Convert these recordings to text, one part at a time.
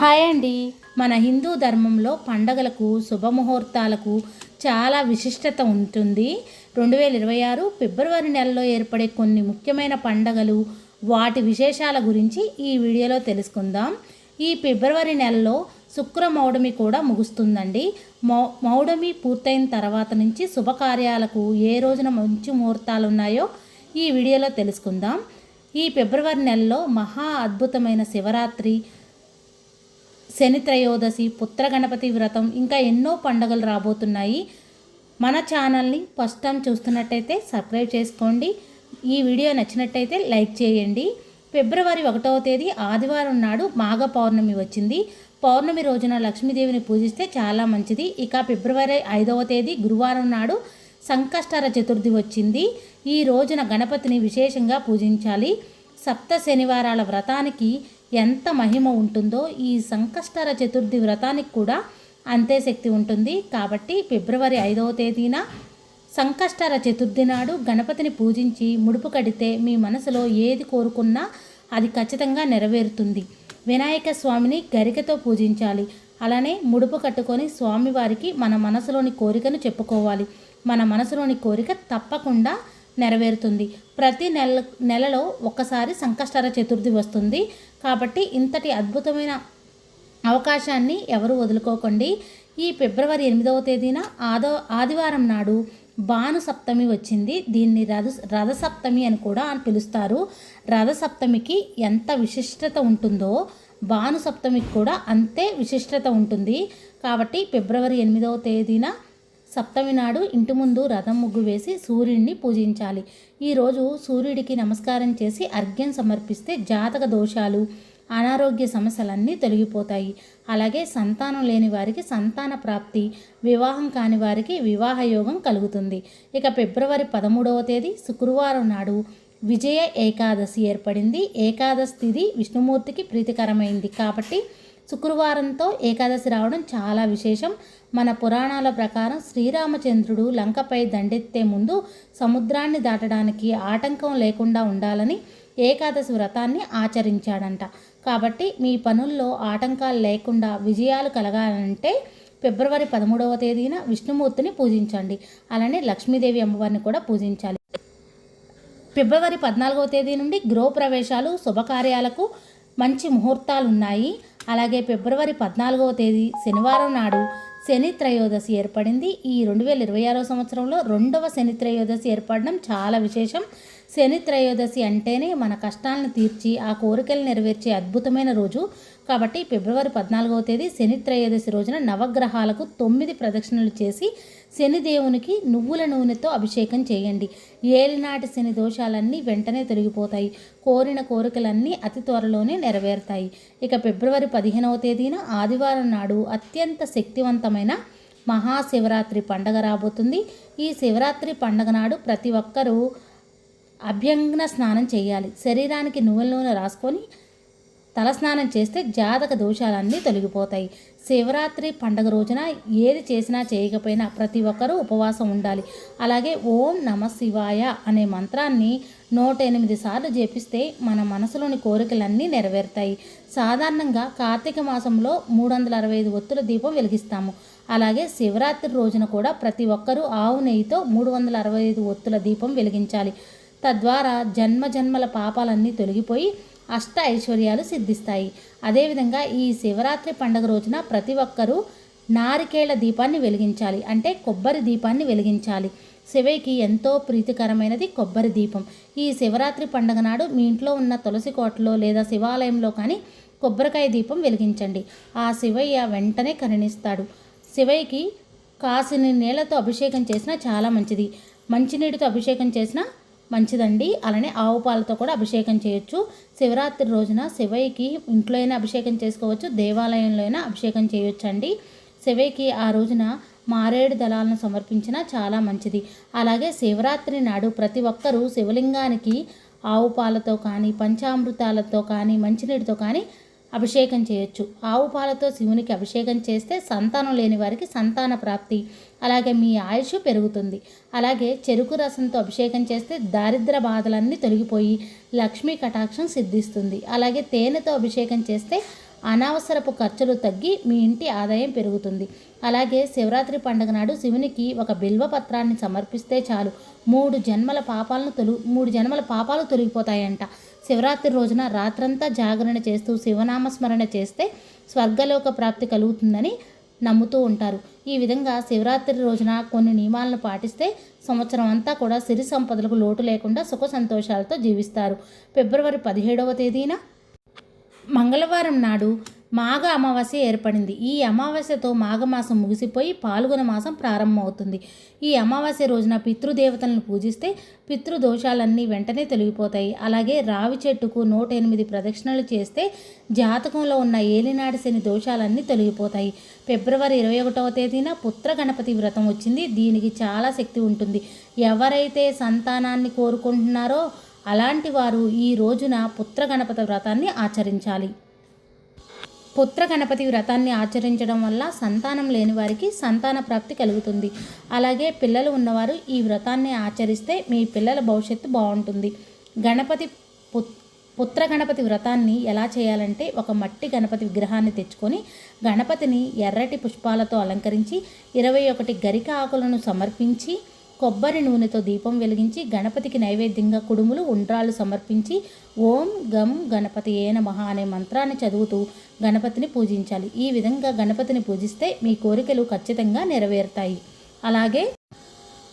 Hi అండి. మన హిందూ ధర్మంలో పండగలకు శుభముహూర్తాలకు చాలా విశిష్టత ఉంటుంది. రెండు వేల ఇరవై ఆరు ఫిబ్రవరి నెలలో ఏర్పడే కొన్ని ముఖ్యమైన పండగలు వాటి విశేషాల గురించి ఈ వీడియోలో తెలుసుకుందాం. ఈ ఫిబ్రవరి నెలలో శుక్ర మౌడమి కూడా ముగుస్తుందండి. మౌ మౌడమి పూర్తయిన తర్వాత నుంచి శుభకార్యాలకు ఏ రోజున మంచి ముహూర్తాలు ఉన్నాయో ఈ వీడియోలో తెలుసుకుందాం. ఈ ఫిబ్రవరి నెలలో మహా అద్భుతమైన శివరాత్రి శని త్రయోదశి పుత్ర గణపతి వ్రతం ఇంకా ఎన్నో పండుగలు రాబోతున్నాయి. మన ఛానల్ని ఫస్ట్ టైం చూస్తున్నట్టయితే సబ్స్క్రైబ్ చేసుకోండి. ఈ వీడియో నచ్చినట్టయితే లైక్ చేయండి. ఫిబ్రవరి ఒకటవ తేదీ ఆదివారం నాడు మాఘ పౌర్ణమి వచ్చింది. పౌర్ణమి రోజున లక్ష్మీదేవిని పూజిస్తే చాలా మంచిది. ఇక ఫిబ్రవరి ఐదవ తేదీ గురువారం నాడు సంకష్టర చతుర్థి వచ్చింది. ఈ రోజున గణపతిని విశేషంగా పూజించాలి. సప్త శనివారాల వ్రతానికి ఎంత మహిమ ఉంటుందో ఈ సంకష్టర చతుర్థి వ్రతానికి కూడా అంతే శక్తి ఉంటుంది. కాబట్టి ఫిబ్రవరి ఐదవ తేదీన సంకష్టర చతుర్థి నాడు గణపతిని పూజించి ముడుపు కడితే మీ మనసులో ఏది కోరుకున్నా అది ఖచ్చితంగా నెరవేరుతుంది. వినాయక స్వామిని గరికతో పూజించాలి. అలానే ముడుపు కట్టుకొని స్వామివారికి మన మనసులోని కోరికను చెప్పుకోవాలి. మన మనసులోని కోరిక తప్పకుండా నెరవేరుతుంది. ప్రతి నెల నెలలో ఒక్కసారి సంకష్టర చతుర్థి వస్తుంది. కాబట్టి ఇంతటి అద్భుతమైన అవకాశాన్ని ఎవరు వదులుకోకండి. ఈ ఫిబ్రవరి ఎనిమిదవ తేదీన ఆదో ఆదివారం నాడు భాను సప్తమి వచ్చింది. దీన్ని రథ రథసప్తమి అని కూడా అని పిలుస్తారు. రథసప్తమికి ఎంత విశిష్టత ఉంటుందో భాను సప్తమికి కూడా అంతే విశిష్టత ఉంటుంది. కాబట్టి ఫిబ్రవరి ఎనిమిదవ తేదీన సప్తమి నాడు ఇంటి ముందు రథం ముగ్గు వేసి సూర్యుడిని పూజించాలి. ఈరోజు సూర్యుడికి నమస్కారం చేసి అర్ఘ్యం సమర్పిస్తే జాతక దోషాలు అనారోగ్య సమస్యలన్నీ తొలగిపోతాయి. అలాగే సంతానం లేని వారికి సంతాన ప్రాప్తి వివాహం కాని వారికి వివాహ యోగం కలుగుతుంది. ఇక ఫిబ్రవరి పదమూడవ తేదీ శుక్రవారం నాడు విజయ ఏకాదశి ఏర్పడింది. ఏకాదశి తిథి విష్ణుమూర్తికి ప్రీతికరమైంది. కాబట్టి శుక్రవారంతో ఏకాదశి రావడం చాలా విశేషం. మన పురాణాల ప్రకారం శ్రీరామచంద్రుడు లంకపై దండెత్తే ముందు సముద్రాన్ని దాటడానికి ఆటంకం లేకుండా ఉండాలని ఏకాదశి వ్రతాన్ని ఆచరించాడంట. కాబట్టి మీ పనుల్లో ఆటంకాలు లేకుండా విజయాలు కలగాలంటే ఫిబ్రవరి పదమూడవ తేదీన విష్ణుమూర్తిని పూజించండి. అలానే లక్ష్మీదేవి అమ్మవారిని కూడా పూజించాలి. ఫిబ్రవరి పద్నాలుగవ తేదీ నుండి గృహప్రవేశాలు శుభకార్యాలకు మంచి ముహూర్తాలు ఉన్నాయి అలాగే ఫిబ్రవరి పద్నాలుగవ తేదీ శనివారం నాడు శని త్రయోదశి ఏర్పడింది. ఈ రెండు వేల ఇరవై ఆరో సంవత్సరంలో రెండవ శని త్రయోదశి ఏర్పడడం చాలా విశేషం. శని త్రయోదశి అంటేనే మన కష్టాలను తీర్చి ఆ కోరికలు నెరవేర్చే అద్భుతమైన రోజు. కాబట్టి ఫిబ్రవరి పద్నాలుగవ తేదీ శని త్రయోదశి రోజున నవగ్రహాలకు తొమ్మిది ప్రదక్షిణలు చేసి శనిదేవునికి నువ్వుల నూనెతో అభిషేకం చేయండి. ఏలినాటి శని దోషాలన్నీ వెంటనే తొలగిపోతాయి. కోరిన కోరికలన్నీ అతి త్వరలోనే నెరవేరుతాయి. ఇక ఫిబ్రవరి పదిహేనవ తేదీన ఆదివారం నాడు అత్యంత శక్తివంతమైన మహాశివరాత్రి పండగ రాబోతుంది. ఈ శివరాత్రి పండగ నాడు ప్రతి ఒక్కరూ అభ్యంగన స్నానం చేయాలి. శరీరానికి నువ్వుల నూనె రాసుకొని తలస్నానం చేస్తే జాతక దోషాలన్నీ తొలగిపోతాయి. శివరాత్రి పండగ రోజున ఏది చేసినా చేయకపోయినా ప్రతి ఒక్కరూ ఉపవాసం ఉండాలి. అలాగే ఓం నమ శివాయ అనే మంత్రాన్ని నూట ఎనిమిది సార్లు జపిస్తే మన మనసులోని కోరికలన్నీ నెరవేరుతాయి. సాధారణంగా కార్తీక మాసంలో మూడు వందల అరవై ఐదు ఒత్తుల దీపం వెలిగిస్తాము. అలాగే శివరాత్రి రోజున కూడా ప్రతి ఒక్కరూ ఆవు నెయ్యితో మూడు వందల అరవై ఐదు ఒత్తుల దీపం వెలిగించాలి. తద్వారా జన్మ జన్మల పాపాలన్నీ తొలగిపోయి అష్ట ఐశ్వర్యాలు సిద్ధిస్తాయి. అదేవిధంగా ఈ శివరాత్రి పండుగ రోజున ప్రతి ఒక్కరూ నారికేళ్ళ దీపాన్ని వెలిగించాలి. అంటే కొబ్బరి దీపాన్ని వెలిగించాలి. శివయ్యకి ఎంతో ప్రీతికరమైనది కొబ్బరి దీపం. ఈ శివరాత్రి పండుగ నాడు మీ ఇంట్లో ఉన్న తులసి కోటలో లేదా శివాలయంలో కానీ కొబ్బరికాయ దీపం వెలిగించండి. ఆ శివయ్య వెంటనే కరుణిస్తాడు శివయ్యకి కాసిని నీళ్ళతో అభిషేకం చేసినా చాలా మంచిది. మంచినీటితో అభిషేకం చేసినా మంచిదండి. అలానే ఆవు పాలతో కూడా అభిషేకం చేయొచ్చు. శివరాత్రి రోజున శివయ్యకి ఇంట్లో అయినా అభిషేకం చేసుకోవచ్చు. దేవాలయంలో అయినా అభిషేకం చేయొచ్చండి. శివయ్యకి ఆ రోజున మారేడు దళాలను సమర్పించినా చాలా మంచిది. అలాగే శివరాత్రి నాడు ప్రతి ఒక్కరూ శివలింగానికి ఆవు పాలతో కానీ పంచామృతాలతో కానీ మంచినీటితో కానీ అభిషేకం చేయొచ్చు. ఆవు పాలతో శివునికి అభిషేకం చేస్తే సంతానం లేని వారికి సంతాన ప్రాప్తి. అలాగే మీ ఆయుష్ పెరుగుతుంది. అలాగే చెరుకు రసంతో అభిషేకం చేస్తే దారిద్ర బాధలన్నీ తొలగిపోయి లక్ష్మీ కటాక్షం సిద్ధిస్తుంది. అలాగే తేనెతో అభిషేకం చేస్తే అనవసరపు ఖర్చులు తగ్గి మీ ఇంటి ఆదాయం పెరుగుతుంది. అలాగే శివరాత్రి పండుగ నాడు శివునికి ఒక బిల్వ పత్రాన్ని సమర్పిస్తే చాలు. మూడు జన్మల పాపాలను తొలి మూడు జన్మల పాపాలు తొలగిపోతాయంట. శివరాత్రి రోజున రాత్రంతా జాగరణ చేస్తూ శివనామస్మరణ చేస్తే స్వర్గలోక ప్రాప్తి కలుగుతుందని నమ్ముతూ ఉంటారు. ఈ విధంగా శివరాత్రి రోజున కొన్ని నియమాలను పాటిస్తే సంవత్సరం అంతా కూడా సిరి సంపదలకు లోటు లేకుండా సుఖ సంతోషాలతో జీవిస్తారు. ఫిబ్రవరి పదిహేడవ తేదీన మంగళవారం నాడు మాఘ అమావాస్య ఏర్పడింది. ఈ అమావాస్యతో మాఘమాసం ముగిసిపోయి పాల్గొన మాసం ప్రారంభమవుతుంది. ఈ అమావాస్య రోజున పితృదేవతలను పూజిస్తే పితృదోషాలన్నీ వెంటనే తొలగిపోతాయి. అలాగే రావి చెట్టుకు నూట ఎనిమిది ప్రదక్షిణలు చేస్తే జాతకంలో ఉన్న ఏలినాటి శని దోషాలన్నీ తొలగిపోతాయి. ఫిబ్రవరి ఇరవై ఒకటవ తేదీన పుత్ర గణపతి వ్రతం వచ్చింది. దీనికి చాలా శక్తి ఉంటుంది. ఎవరైతే సంతానాన్ని కోరుకుంటున్నారో అలాంటి వారు ఈ రోజున పుత్ర గణపతి వ్రతాన్ని ఆచరించాలి. పుత్ర గణపతి వ్రతాన్ని ఆచరించడం వల్ల సంతానం లేని వారికి సంతాన ప్రాప్తి కలుగుతుంది. అలాగే పిల్లలు ఉన్నవారు ఈ వ్రతాన్ని ఆచరిస్తే మీ పిల్లల భవిష్యత్తు బాగుంటుంది. గణపతి పుత్ర గణపతి వ్రతాన్ని ఎలా చేయాలంటే ఒక మట్టి గణపతి విగ్రహాన్ని తెచ్చుకొని గణపతిని ఎర్రటి పుష్పాలతో అలంకరించి ఇరవై ఒకటి గరిక ఆకులను సమర్పించి కొబ్బరి నూనెతో దీపం వెలిగించి గణపతికి నైవేద్యంగా కుడుములు ఉండ్రాలు సమర్పించి ఓం గం గణపతి ఏ నమః అనే మంత్రాన్ని చదువుతూ గణపతిని పూజించాలి. ఈ విధంగా గణపతిని పూజిస్తే మీ కోరికలు ఖచ్చితంగా నెరవేరుతాయి. అలాగే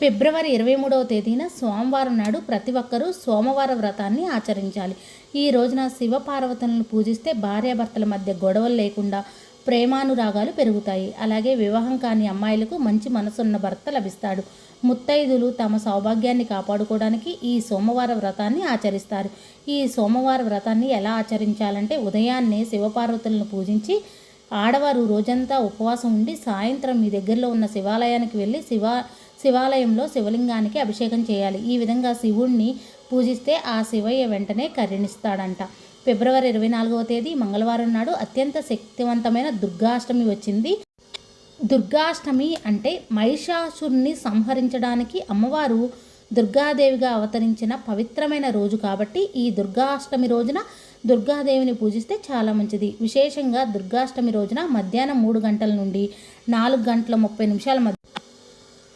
ఫిబ్రవరి ఇరవై మూడవ తేదీన సోమవారం నాడు ప్రతి ఒక్కరూ సోమవార వ్రతాన్ని ఆచరించాలి. ఈ రోజున శివపార్వతులను పూజిస్తే భార్యాభర్తల మధ్య గొడవలు లేకుండా ప్రేమానురాగాలు పెరుగుతాయి. అలాగే వివాహం కాని అమ్మాయిలకు మంచి మనసున్న భర్త లభిస్తాడు. ముత్తైదులు తమ సౌభాగ్యాన్ని కాపాడుకోవడానికి ఈ సోమవార వ్రతాన్ని ఆచరిస్తారు. ఈ సోమవార వ్రతాన్ని ఎలా ఆచరించాలంటే ఉదయాన్నే శివపార్వతులను పూజించి ఆడవారు రోజంతా ఉపవాసం ఉండి సాయంత్రం మీ దగ్గరలో ఉన్న శివాలయానికి వెళ్ళి శివ శివాలయంలో శివలింగానికి అభిషేకం చేయాలి. ఈ విధంగా శివుణ్ణి పూజిస్తే ఆ శివయ్య వెంటనే కరుణిస్తాడంట. ఫిబ్రవరి ఇరవై నాలుగవ తేదీ మంగళవారం నాడు అత్యంత శక్తివంతమైన దుర్గాష్టమి వచ్చింది. దుర్గాష్టమి అంటే మహిషాసురుని సంహరించడానికి అమ్మవారు దుర్గాదేవిగా అవతరించిన పవిత్రమైన రోజు కాబట్టి ఈ దుర్గాష్టమి రోజున దుర్గాదేవిని పూజిస్తే చాలా మంచిది. విశేషంగా దుర్గాష్టమి రోజున మధ్యాహ్నం మూడు గంటల నుండి నాలుగు గంటల ముప్పై నిమిషాల మధ్య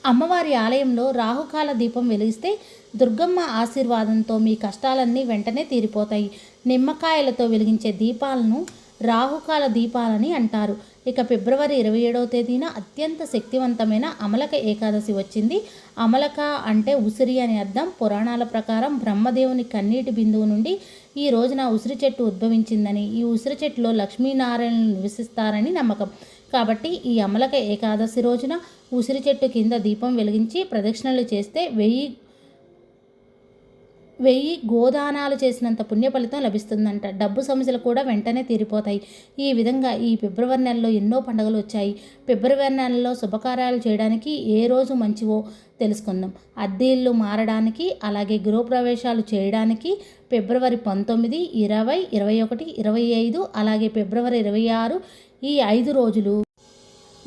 అమ్మవారి ఆలయంలో రాహుకాల దీపం వెలిగిస్తే దుర్గమ్మ ఆశీర్వాదంతో మీ కష్టాలన్నీ వెంటనే తీరిపోతాయి. నిమ్మకాయలతో వెలిగించే దీపాలను రాహుకాల దీపాలని అంటారు. ఇక ఫిబ్రవరి ఇరవై ఏడవ తేదీన అత్యంత శక్తివంతమైన అమలక ఏకాదశి వచ్చింది. అమలక అంటే ఉసిరి అని అర్థం. పురాణాల ప్రకారం బ్రహ్మదేవుని కన్నీటి బిందువు నుండి ఈ రోజున ఉసిరి చెట్టు ఉద్భవించిందని ఈ ఉసిరి చెట్టులో లక్ష్మీనారాయణను నివసిస్తారని నమ్మకం. కాబట్టి ఈ అమలక ఏకాదశి రోజున ఉసిరి చెట్టు కింద దీపం వెలిగించి ప్రదక్షిణలు చేస్తే వెయ్యి వెయ్యి గోదానాలు చేసినంత పుణ్య ఫలితం లభిస్తుందంట. డబ్బు సమస్యలు కూడా వెంటనే తీరిపోతాయి. ఈ విధంగా ఈ ఫిబ్రవరి నెలలో ఎన్నో పండుగలు వచ్చాయి. ఫిబ్రవరి నెలలో శుభకార్యాలు చేయడానికి ఏ రోజు మంచివో తెలుసుకుందాం. అద్దె ఇల్లు మారడానికి అలాగే గృహప్రవేశాలు చేయడానికి ఫిబ్రవరి పంతొమ్మిది ఇరవై ఇరవై ఒకటి ఇరవై ఐదు అలాగే ఫిబ్రవరి ఇరవై ఆరు ఈ ఐదు రోజులు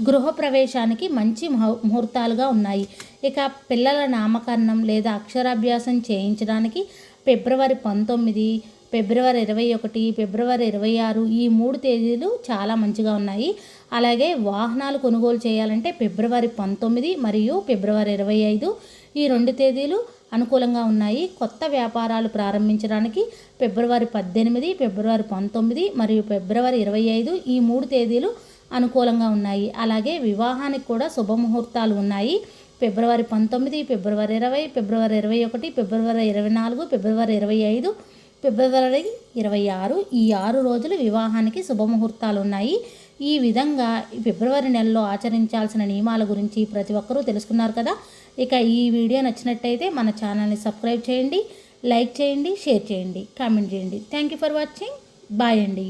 గృహప్రవేశానికి మంచి ముహూర్తాలుగా ఉన్నాయి. ఇక పిల్లల నామకరణం లేదా అక్షరాభ్యాసం చేయించడానికి ఫిబ్రవరి పంతొమ్మిది ఫిబ్రవరి ఇరవై ఒకటి ఫిబ్రవరి ఇరవై ఆరు ఈ మూడు తేదీలు చాలా మంచిగా ఉన్నాయి. అలాగే వాహనాలు కొనుగోలు చేయాలంటే ఫిబ్రవరి పంతొమ్మిది మరియు ఫిబ్రవరి ఇరవై ఐదు ఈ రెండు తేదీలు అనుకూలంగా ఉన్నాయి. కొత్త వ్యాపారాలు ప్రారంభించడానికి ఫిబ్రవరి పద్దెనిమిది ఫిబ్రవరి పంతొమ్మిది మరియు ఫిబ్రవరి ఇరవై ఐదు ఈ మూడు తేదీలు అనుకూలంగా ఉన్నాయి. అలాగే వివాహానికి కూడా శుభముహూర్తాలు ఉన్నాయి. ఫిబ్రవరి పంతొమ్మిది ఫిబ్రవరి ఇరవై ఫిబ్రవరి ఇరవై ఒకటి ఫిబ్రవరి ఇరవై నాలుగు ఫిబ్రవరి ఇరవై ఐదు ఫిబ్రవరి ఇరవై ఆరు ఈ ఆరు రోజులు వివాహానికి శుభముహూర్తాలు ఉన్నాయి. ఈ విధంగా ఫిబ్రవరి నెలలో ఆచరించాల్సిన నియమాల గురించి ప్రతి ఒక్కరూ తెలుసుకున్నారు కదా? ఇక ఈ వీడియో నచ్చినట్టయితే మన ఛానల్ని సబ్స్క్రైబ్ చేయండి లైక్ చేయండి షేర్ చేయండి కామెంట్ చేయండి. Thank you for watching bye అండి.